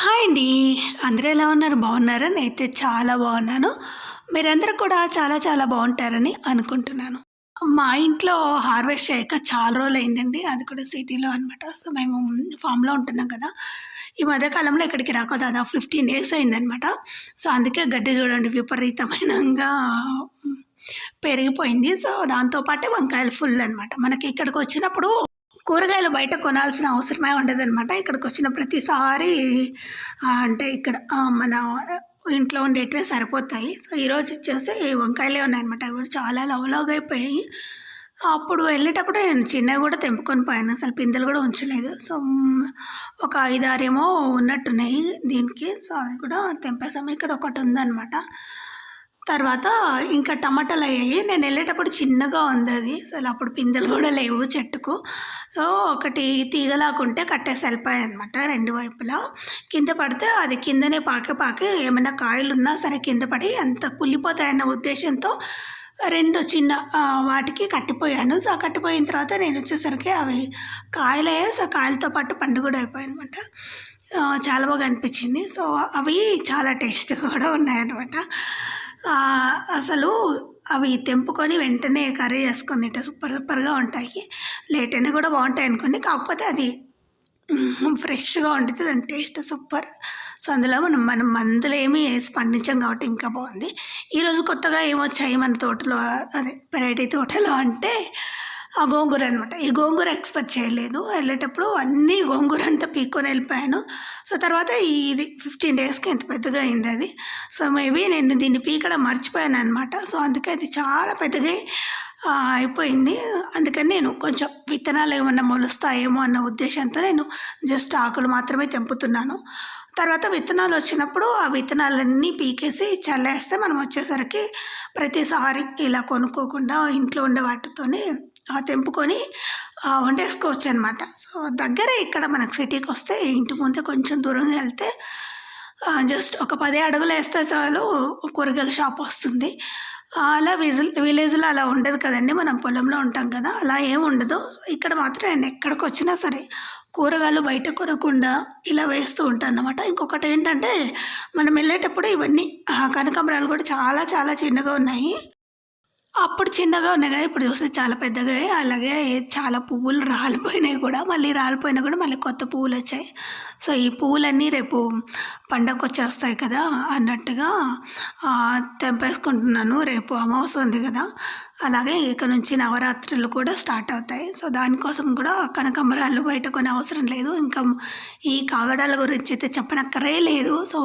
Hi అండి. అందరూ ఎలా ఉన్నారు? బాగున్నారా? నేనైతే చాలా బాగున్నాను. మీరందరూ కూడా చాలా చాలా బాగుంటారని అనుకుంటున్నాను. మా ఇంట్లో హార్వెస్ట్ చేయక చాలా రోజులు అయిందండి అది కూడా సిటీలో అనమాట సో మేము ఫామ్లో ఉంటున్నాం కదా. ఈ మధ్యకాలంలో ఇక్కడికి రాక దాదాపు ఫిఫ్టీన్ డేస్ అయిందనమాట సో అందుకే గడ్డి చూడండి విపరీతమైనగా పెరిగిపోయింది. సో దాంతోపాటే వంకాయలు ఫుల్ అనమాట మనకి ఇక్కడికి వచ్చినప్పుడు కూరగాయలు బయట కొనాల్సిన అవసరమే ఉండదన్నమాట. ఇక్కడికి వచ్చిన ప్రతిసారి అంటే ఇక్కడ మన ఇంట్లో ఉండేటివే సరిపోతాయి. సో ఈరోజు వచ్చేసి వంకాయలే ఉన్నాయన్నమాట. అవి కూడా చాలా లవలోగా అయిపోయాయి. అప్పుడు వెళ్ళేటప్పుడు నేను చిన్నవి కూడా తెంపుకొని పోయాను. అసలు పిందెలు కూడా ఉంచలేదు. సో ఒక ఐదారేమో ఉన్నట్టున్నాయి దీనికి. సో అవి కూడా తెంపేసాము. ఇక్కడ ఒకటి ఉందన్నమాట. తర్వాత ఇంకా టమాటాలు అయ్యాయి. నేను వెళ్ళేటప్పుడు చిన్నగా ఉంది అది. అసలు అప్పుడు పిందెలు కూడా లేవు చెట్టుకు. సో ఒకటి తీగలాకుంటే కట్టేసి వెళ్ళిపోయాయి అనమాట రెండు వైపులా. కింద పడితే అది కిందనే పాకి పాకి ఏమైనా కాయలు ఉన్నా సరే కింద పడి అంత కుళ్ళిపోతాయన్న ఉద్దేశంతో రెండు చిన్న వాటికి కట్టిపోయాను. సో కట్టిపోయిన తర్వాత నేను వచ్చేసరికి అవి కాయలు. అయ్యాయి సో కాయలతో పాటు పండు కూడా అయిపోయాయి అనమాట చాలా బాగా అనిపించింది. సో అవి చాలా టేస్ట్ కూడా ఉన్నాయన్నమాట. అసలు అవి తెంపుకొని వెంటనే కర్రీ చేసుకొని తింటే సూపర్ సూపర్గా ఉంటాయి. లేట్ అయినా కూడా బాగుంటాయి అనుకోండి. కాకపోతే అది ఫ్రెష్గా ఉంటుంది దాని టేస్ట్ సూపర్. సో అందులో మనం మనం మందులు ఏమీ వేసి పండించాం కాబట్టి ఇంకా బాగుంది. ఈరోజు కొత్తగా ఏమొచ్చాయి మన తోటలో? అదే వెరైటీ తోటలో అంటే ఆ గోంగూర అనమాట ఈ గోంగూర ఎక్స్పెక్ట్ చేయలేదు. వెళ్ళేటప్పుడు అన్నీ గోంగూర అంతా పీక్కొని వెళ్ళిపోయాను. సో తర్వాత ఇది ఫిఫ్టీన్ డేస్కి ఎంత పెద్దగా అయింది అది. సో మేబీ నేను దీన్ని పీకడం మర్చిపోయాను అనమాట సో అందుకే అది చాలా పెద్దగా అయిపోయింది. అందుకని నేను కొంచెం విత్తనాలు ఏమన్నా మొలుస్తాయేమో అన్న ఉద్దేశంతో నేను జస్ట్ ఆకులు మాత్రమే తెంపుతున్నాను. తర్వాత విత్తనాలు వచ్చినప్పుడు ఆ విత్తనాలన్నీ పీకేసి చల్లేస్తే మనం వచ్చేసరికి ప్రతిసారి ఇలా కొనుక్కోకుండా ఇంట్లో ఉండే వాటితోనే తెంపుకొని వండేసుకోవచ్చు అనమాట సో దగ్గరే ఇక్కడ మనకు సిటీకి వస్తే ఇంటి ముందే కొంచెం దూరంగా వెళ్తే జస్ట్ ఒక పదే అడుగులు వేస్తే చాలు కూరగాయల షాప్ వస్తుంది. అలా విజిల్ విలేజ్లో అలా ఉండదు కదండి. మనం పొలంలో ఉంటాం కదా అలా ఏం ఉండదు. ఇక్కడ మాత్రం నేను ఎక్కడికి వచ్చినా సరే కూరగాయలు బయట కొనకుండా ఇలా వేస్తూ ఉంటాను అనమాట ఇంకొకటి ఏంటంటే మనం వెళ్ళేటప్పుడు ఇవన్నీ కనకాంబరాలు కూడా చాలా చాలా చిన్నగా ఉన్నాయి. అప్పుడు చిన్నగా ఉన్నాయి కదా ఇప్పుడు చూస్తే చాలా పెద్దగా అలాగే చాలా పువ్వులు రాలిపోయినాయి కూడా. మళ్ళీ రాలిపోయినా కూడా మళ్ళీ కొత్త పువ్వులు వచ్చాయి. సో ఈ పువ్వులన్నీ రేపు పండగకు వచ్చేస్తాయి కదా అన్నట్టుగా తెంపేసుకుంటున్నాను. రేపు అమావాస్య ఉంది కదా. అలాగే ఇక నుంచి నవరాత్రులు కూడా స్టార్ట్ అవుతాయి. సో దానికోసం కూడా కనకాంబరాలు బయట కొని అవసరం లేదు. ఇంకా ఈ కాగడాల గురించి అయితే చెప్పనక్కరే లేదు. సో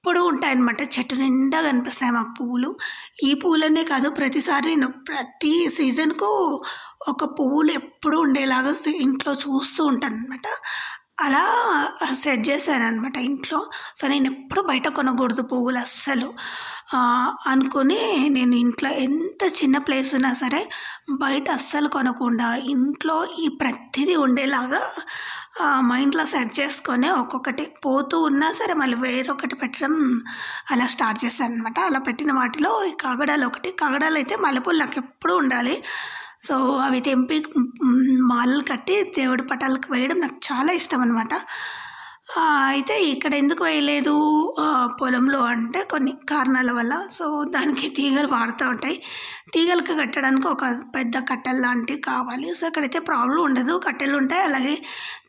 ఎప్పుడూ ఉంటాయన్నమాట. చెట్టు నిండా కనిపిస్తాయి మాకు పువ్వులు ఈ పువ్వులనే కాదు ప్రతిసారి నేను ప్రతి సీజన్కు ఒక పువ్వులు ఎప్పుడూ ఉండేలాగా ఇంట్లో చూస్తూ ఉంటాను అనమాట అలా సెట్ చేశాను అనమాట ఇంట్లో. సో నేను ఎప్పుడు బయట కొనకూడదు పువ్వులు అస్సలు. అనుకుని నేను ఇంట్లో ఎంత చిన్న ప్లేస్ ఉన్నా సరే బయట అస్సలు కొనకుండా ఇంట్లో ఈ ప్రతిదీ ఉండేలాగా మా మైండ్లో సెట్ చేసుకొని ఒక్కొక్కటి పోతూ ఉన్నా సరే మళ్ళీ వేరొకటి పెట్టడం అలా స్టార్ట్ చేశాను అనమాట అలా పెట్టిన వాటిలో ఈ కాగడాలు ఒకటి కాగడాలు అయితే మల్లెపూలు నాకు ఎప్పుడూ ఉండాలి. సో అవి తెంపి మాలలు కట్టి దేవుడి పటాలకు వేయడం నాకు చాలా ఇష్టం అనమాట అయితే ఇక్కడ ఎందుకు వేయలేదు? పొలంలో అంటే కొన్ని కారణాల వల్ల. సో దానికి తీగలు వాడుతూ ఉంటాయి. తీగలకు కట్టడానికి ఒక పెద్ద కట్టెలు లాంటివి కావాలి. సో అక్కడైతే ప్రాబ్లం ఉండదు కట్టెలు ఉంటాయి. అలాగే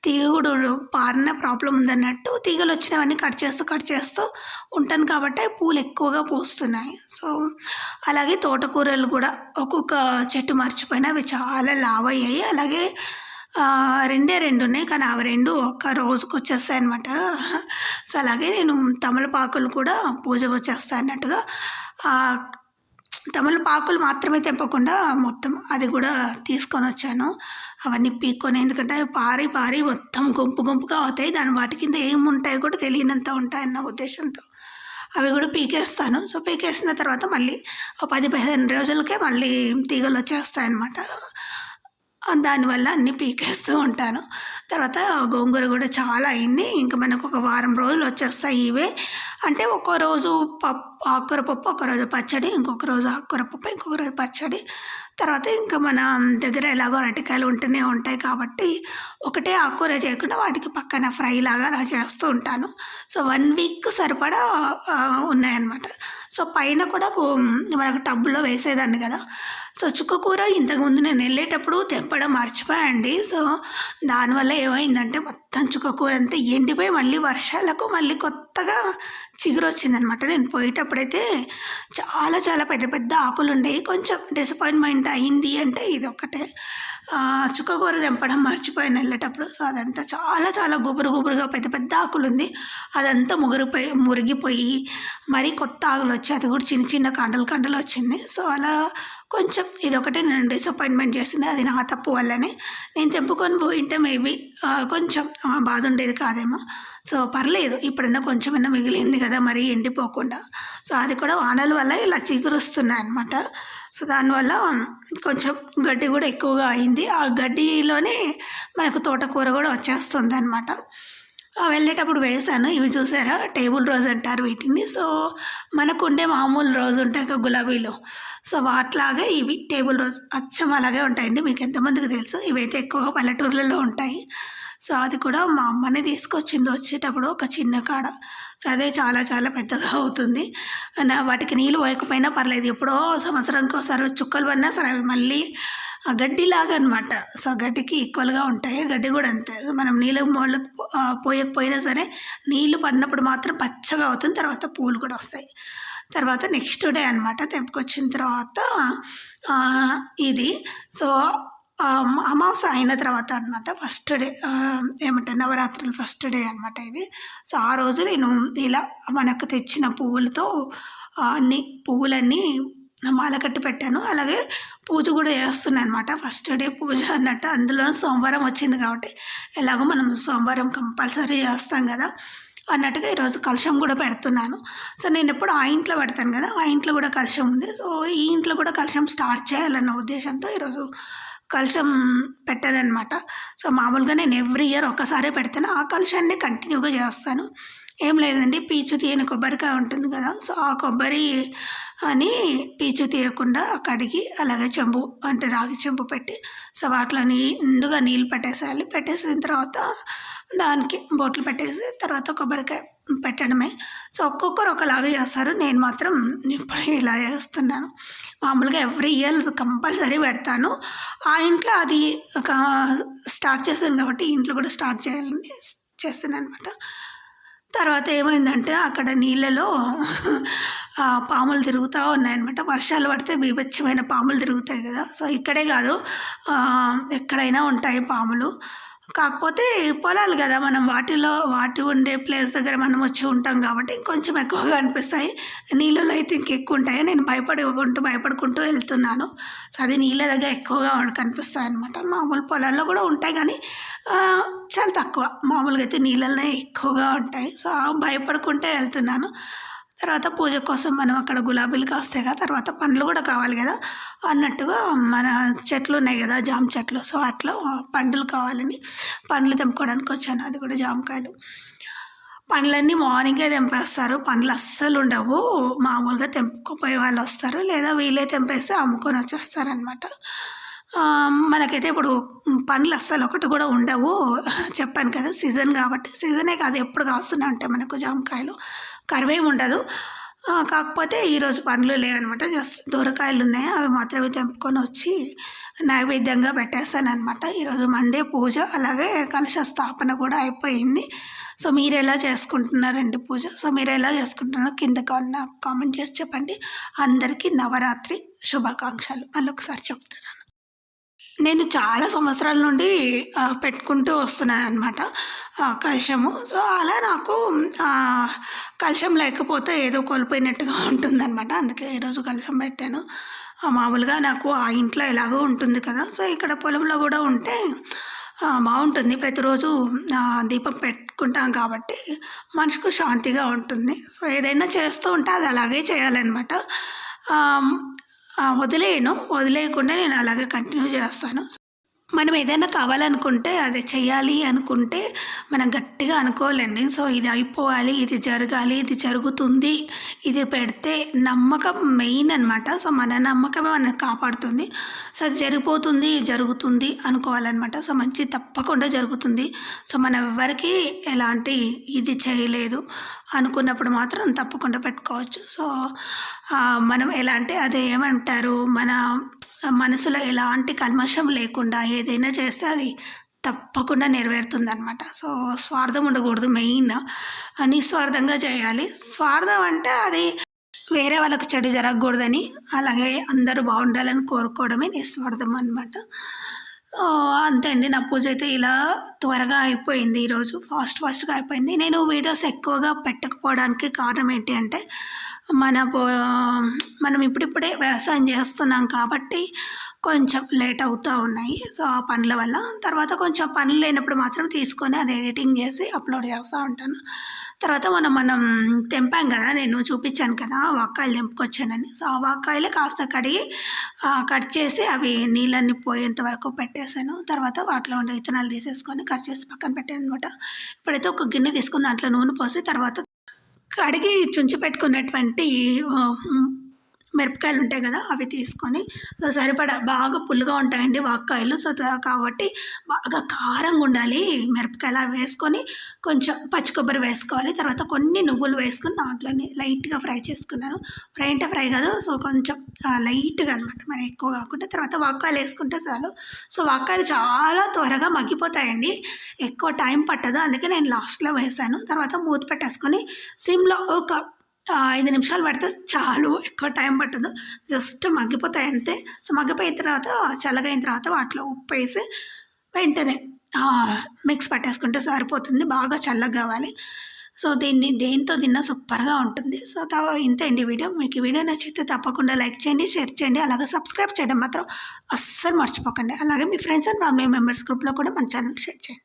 తీగ కూడా పారిన ప్రాబ్లం ఉందన్నట్టు తీగలు వచ్చినవన్నీ కట్ చేస్తూ కట్ చేస్తూ ఉంటాను కాబట్టి పూలు ఎక్కువగా పూస్తున్నాయి. సో అలాగే తోటకూరలు కూడా ఒక్కొక్క చెట్టు మర్చిపోయినా అవి చాలా లావ్ అయ్యాయి అలాగే రెండే రెండు ఉన్నాయి కానీ అవి రెండు ఒక్క రోజుకు వచ్చేస్తాయి అనమాట సో అలాగే నేను తమలపాకులు కూడా పూజకు వచ్చేస్తాయి అన్నట్టుగా. తమలపాకులు మాత్రమే తెంపకుండా మొత్తం అది కూడా తీసుకొని వచ్చాను. అవన్నీ పీక్కొని ఎందుకంటే అవి పారి పారి మొత్తం గుంపు గుంపుగా అవుతాయి. దాని వాటి కింద ఏమి ఉంటాయో కూడా తెలియనంత ఉంటాయన్న ఉద్దేశంతో. అవి కూడా పీకేస్తాను. సో పీకేసిన తర్వాత మళ్ళీ పది పదిహేను రోజులకే మళ్ళీ తీగలు వచ్చేస్తాయన్నమాట. దానివల్ల అన్నీ పీకేస్తూ ఉంటాను. తర్వాత గోంగూర కూడా చాలా అయింది. ఇంకా మనకు ఒక వారం రోజులు వచ్చేస్తాయి ఇవే. అంటే ఒక్కో రోజు పప్పు ఆకుకూర పప్పు ఒక రోజు పచ్చడి ఇంకొక రోజు ఆకుకూర పప్పు ఇంకొక రోజు పచ్చడి. తర్వాత ఇంకా మన దగ్గర ఎలాగో అరటికాయలు ఉంటూనే ఉంటాయి కాబట్టి ఒకటే ఆకుకూర చేయకుండా వాటికి పక్కన ఫ్రై లాగా అలా చేస్తూ ఉంటాను. సో వన్ వీక్ సరిపడా ఉన్నాయన్నమాట. సో పైన కూడా మనకు టబ్బులో వేసేదాన్ని కదా. సో చుక్కకూర ఇంతకుముందు నేను వెళ్ళేటప్పుడు తెంపడం మర్చిపోయాండి సో దానివల్ల ఏమైందంటే మొత్తం చుక్కకూర అంతా ఎండిపోయి మళ్ళీ వర్షాలకు మళ్ళీ కొత్తగా చిగురు వచ్చిందనమాట నేను పోయేటప్పుడైతే చాలా చాలా పెద్ద పెద్ద ఆకులు ఉండేవి కొంచెం డిసప్పాయింట్మెంట్ అయింది అంటే ఇది ఒక్కటే చుక్కకూర తెంపడం మర్చిపోయాను వెళ్ళేటప్పుడు. సో అదంతా చాలా చాలా గుబురు గుబురుగా పెద్ద పెద్ద ఆకులు ఉంది. అదంతా ముగిరిపోయి మురిగిపోయి మరీ కొత్త ఆకులు వచ్చి అది కూడా చిన్న చిన్న కండలు కండలు వచ్చింది. సో అలా కొంచెం ఇదొకటే నేను డిసప్పాయింట్మెంట్ చేసింది. అది నా తప్పు వల్లనే. నేను తెంపుకొని పోయింటే మేబీ కొంచెం బాధ ఉండేది కాదేమో. సో పర్లేదు. ఇప్పుడన్నా కొంచెమైనా మిగిలింది కదా మరీ ఎండిపోకుండా. సో అది కూడా వానల వల్ల ఇలా చిగురుస్తున్నాయి అనమాట సో దానివల్ల కొంచెం గడ్డి కూడా ఎక్కువగా అయింది. ఆ గడ్డిలోనే మనకు తోటకూర కూడా వచ్చేస్తుంది అనమాట వెళ్ళేటప్పుడు వేసాను ఇవి చూసారా? టేబుల్ రోజ్ అంటారు వీటిని. సో మనకు ఉండే మామూలు రోజు ఉంటాయి కదా గులాబీలు. సో వాటిలాగే ఇవి టేబుల్ రోజ్ అచ్చం అలాగే ఉంటాయండి. మీకు ఎంతమందికి తెలుసు? ఇవైతే ఎక్కువగా పల్లెటూర్లలో ఉంటాయి. సో అది కూడా మా అమ్మనే తీసుకొచ్చింది వచ్చేటప్పుడు ఒక చిన్న కాడ. సో అదే చాలా చాలా పెద్దగా అవుతుంది. వాటికి నీళ్ళు పోయకపోయినా పర్లేదు. ఎప్పుడో సంవత్సరానికి ఒకసారి చుక్కలు పడినా సరే అవి మళ్ళీ ఆ గడ్డిలాగా అనమాట సో గడ్డికి ఈక్వల్గా ఉంటాయి. గడ్డి కూడా అంతే. మనం నీళ్ళు మోళ్ళు పోయకపోయినా సరే నీళ్ళు పడినప్పుడు మాత్రం పచ్చగా అవుతుంది. తర్వాత పూలు కూడా వస్తాయి. తర్వాత నెక్స్ట్ డే అనమాట తెంపుకొచ్చిన తర్వాత ఇది. సో అమావాస్య అయిన తర్వాత అనమాట ఫస్ట్ డే ఏమంటే నవరాత్రులు ఫస్ట్ డే అనమాట ఇది. సో ఆ రోజు నేను ఇలా మనకు తెచ్చిన పువ్వులతో అన్ని పువ్వులన్నీ మాల కట్టి పెట్టాను. అలాగే పూజ కూడా చేస్తున్నాను అనమాట ఫస్ట్ డే పూజ అన్నట్టు అందులో సోమవారం వచ్చింది కాబట్టి ఎలాగో మనం సోమవారం కంపల్సరీ చేస్తాం కదా అన్నట్టుగా ఈరోజు కలుషం కూడా పెడుతున్నాను. సో నేను ఎప్పుడు ఆ ఇంట్లో పెడతాను కదా ఆ ఇంట్లో కూడా కలుషం ఉంది. సో ఈ ఇంట్లో కూడా కలుషం స్టార్ట్ చేయాలన్న ఉద్దేశంతో ఈరోజు కలుషం పెట్టదనమాట సో మామూలుగా నేను ఎవ్రీ ఇయర్ ఒక్కసారే పెడతాను. ఆ కలుషాన్ని కంటిన్యూగా చేస్తాను. ఏం లేదండి పీచు తీయని కొబ్బరికాయ ఉంటుంది కదా సో ఆ కొబ్బరి అని పీచు తీయకుండా కడిగి అలాగే చెంబు అంటే రాగి చెంబు పెట్టి సో వాటిలో నీ నిండుగా నీళ్ళు పెట్టేసేయాలి. పెట్టేసిన తర్వాత దానికి బోట్లు పెట్టేసి తర్వాత కొబ్బరికాయ పెట్టడమే. సో ఒక్కొక్కరు ఒకలాగా చేస్తారు. నేను మాత్రం ఇప్పుడు ఇలా చేస్తున్నాను. మామూలుగా ఎవ్రీ ఇయర్ కంపల్సరీ పెడతాను. ఆ ఇంట్లో అది ఒక స్టార్ట్ చేశాను కాబట్టి ఇంట్లో కూడా స్టార్ట్ చేయాలని చేస్తున్నాను అనమాట తర్వాత ఏమైందంటే అక్కడ నీళ్ళలో పాములు తిరుగుతూ ఉన్నాయన్నమాట. వర్షాలు పడితే బీభత్సమైన పాములు తిరుగుతాయి కదా. సో ఇక్కడే కాదు ఎక్కడైనా ఉంటాయి పాములు. కాకపోతే పొలాలు కదా మనం వాటిలో వాటి ఉండే ప్లేస్ దగ్గర మనం వచ్చి ఉంటాం కాబట్టి ఇంకొంచెం ఎక్కువగా అనిపిస్తాయి. నీళ్ళలో అయితే ఇంకెక్కువ ఉంటాయి నేను భయపడుకుంటూ భయపడుకుంటూ వెళ్తున్నాను. సో అది నీళ్ళ దగ్గర ఎక్కువగా కనిపిస్తాయి అనమాట మామూలు పొలాల్లో కూడా ఉంటాయి కానీ చాలా తక్కువ. మామూలుగా అయితే నీళ్ళలోనే ఎక్కువగా ఉంటాయి. సో భయపడుకుంటే వెళ్తున్నాను. తర్వాత పూజ కోసం మనం అక్కడ గులాబీలు కాస్తాయి కదా తర్వాత పండ్లు కూడా కావాలి కదా. అన్నట్టుగా మన చెట్లు ఉన్నాయి కదా జామ చెట్లు. సో అట్లా పండ్లు కావాలని పండ్లు తెంపుకోవడానికి వచ్చాను. అది కూడా జామకాయలు. పండ్లన్నీ మార్నింగే తెంపేస్తారు. పండ్లు అస్సలు ఉండవు. మామూలుగా తెంపుకుపోయే వాళ్ళు వస్తారు. లేదా వీళ్ళే తెంపేసి అమ్ముకొని వచ్చేస్తారనమాట మనకైతే ఇప్పుడు పండ్లు అస్సలు ఒకటి కూడా ఉండవు. చెప్పాను కదా సీజన్ కాబట్టి. సీజనే కాదు ఎప్పుడు కాస్తూనే ఉంటాయి మనకు జామకాయలు. కరివేం ఉండదు. కాకపోతే ఈరోజు పండ్లు లేవనమాట. జస్ట్ దూరకాయలు ఉన్నాయి. అవి మాత్రమే తెంపుకొని వచ్చి నైవేద్యంగా పెట్టేస్తాను అనమాట ఈరోజు మండే పూజ. అలాగే కలశ స్థాపన కూడా అయిపోయింది. సో మీరు ఎలా చేసుకుంటున్నారండి పూజ? సో మీరు ఎలా చేసుకుంటున్నారో కింద కామెంట్ చేసి చెప్పండి. అందరికీ నవరాత్రి శుభాకాంక్షలు. మళ్ళీ ఒకసారి చెప్తున్నాను. నేను చాలా సంవత్సరాల నుండి పెట్టుకుంటూ వస్తున్నాను అనమాట కలశము సో అలా నాకు ఆ, కలశం లేకపోతే ఏదో కోల్పోయినట్టుగా ఉంటుందన్నమాట. అందుకే ఈరోజు కలశం పెట్టాను. మామూలుగా నాకు ఆ ఇంట్లో ఎలాగో ఉంటుంది కదా. సో ఇక్కడ పొలంలో కూడా ఉంటే బాగుంటుంది. ప్రతిరోజు దీపం పెట్టుకుంటాం కాబట్టి మనసుకు శాంతిగా ఉంటుంది. సో ఏదైనా చేస్తూ ఉంటే అది అలాగే చేయాలన్నమాట. వదిలేయను. వదిలేయకుండా నేను అలాగే కంటిన్యూ చేస్తాను. మనం ఏదైనా కావాలనుకుంటే అది చేయాలి అనుకుంటే మనం గట్టిగా అనుకోవాలండి. సో ఇది అయిపోవాలి ఇది జరగాలి ఇది జరుగుతుంది ఇది పెడితే నమ్మకం మెయిన్ అనమాట సో మన నమ్మకమే మనం కాపాడుతుంది. సో అది జరిగిపోతుంది జరుగుతుంది అనుకోవాలన్నమాట. సో మంచి తప్పకుండా జరుగుతుంది. సో మనం ఎవరికి ఎలాంటి ఇది చేయలేదు. అనుకున్నప్పుడు మాత్రం తప్పకుండా పెట్టుకోవచ్చు. సో మనం ఎలా అంటే అదే ఏమంటారు మన మనసులో ఎలాంటి కల్మషం లేకుండా ఏదైనా చేస్తే అది తప్పకుండా నెరవేరుతుంది అనమాట సో స్వార్థం ఉండకూడదు మెయిన్. నిస్వార్థంగా చేయాలి. స్వార్థం అంటే అది వేరే వాళ్ళకి చెడు జరగకూడదని అలాగే అందరూ బాగుండాలని కోరుకోవడమే నిస్వార్థం అనమాట అంతే అండి. నా పూజ అయితే ఇలా త్వరగా అయిపోయింది ఈరోజు. ఫాస్ట్ ఫాస్ట్గా అయిపోయింది. నేను వీడియోస్ ఎక్కువగా పెట్టకపోవడానికి కారణం ఏంటి అంటే మన పో మనం ఇప్పుడిప్పుడే వ్యవసాయం చేస్తున్నాం కాబట్టి కొంచెం లేట్ అవుతూ ఉన్నాయి. సో ఆ పనుల వల్ల. తర్వాత కొంచెం పనులు లేనప్పుడు మాత్రం తీసుకొని అది ఎడిటింగ్ చేసి అప్లోడ్ చేస్తూ ఉంటాను. తర్వాత మనం మనం తెంపాం కదా నేను చూపించాను కదా వాక్కాయలు తెంపుకొచ్చానని. సో ఆ వాక్కాయలు కాస్త కడిగి కట్ చేసి అవి నీళ్ళన్నీ పోయేంత వరకు పెట్టేశాను. తర్వాత వాటిలో ఉండే విత్తనాలు తీసేసుకొని కట్ చేసి పక్కన పెట్టాను అనమాట ఇప్పుడైతే ఒక గిన్నె తీసుకుని దాంట్లో నూనె పోసి తర్వాత కడిగి చుంచి పెట్టుకున్నటువంటి మిరపకాయలు ఉంటాయి కదా అవి తీసుకొని సో సరిపడా బాగా పుల్లుగా ఉంటాయండి వాక్కాయలు. సో కాబట్టి బాగా కారంగా ఉండాలి మిరపకాయలు. అవి వేసుకొని కొంచెం పచ్చి కొబ్బరి వేసుకోవాలి. తర్వాత కొన్ని నువ్వులు వేసుకొని దాంట్లోనే లైట్గా ఫ్రై చేసుకున్నాను. ఫ్రై అంటే ఫ్రై కాదు సో కొంచెం లైట్గా అనమాట మరి ఎక్కువ కాకుండా తర్వాత వాక్కాయలు వేసుకుంటే చాలు. సో వాక్కాయలు చాలా త్వరగా మగ్గిపోతాయండి. ఎక్కువ టైం పట్టదు. అందుకే నేను లాస్ట్లో వేసాను. తర్వాత మూత పెట్టేసుకొని సిమ్లో ఒక ఐదు నిమిషాలు పడితే చాలు ఎక్కువ టైం పట్టదు. జస్ట్ మగ్గిపోతాయి అంతే. సో మగ్గిపోయిన తర్వాత చల్లగైన తర్వాత వాటిలో ఉప్పు వేసి వెంటనే మిక్స్ పట్టేసుకుంటే సరిపోతుంది. బాగా చల్లగా కావాలి. సో దీన్ని దేంతో తిన్నా సూపర్గా ఉంటుంది. సో తా- ఇంతే అండి వీడియో. మీకు ఈ వీడియో నచ్చితే తప్పకుండా లైక్ చేయండి షేర్ చేయండి. అలాగే సబ్స్క్రైబ్ చేయడం మాత్రం అస్సలు మర్చిపోకండి. అలాగే మీ ఫ్రెండ్స్ అండ్ ఫ్యామిలీ మెంబర్స్ గ్రూప్లో కూడా మన ఛానల్ షేర్ చేయండి.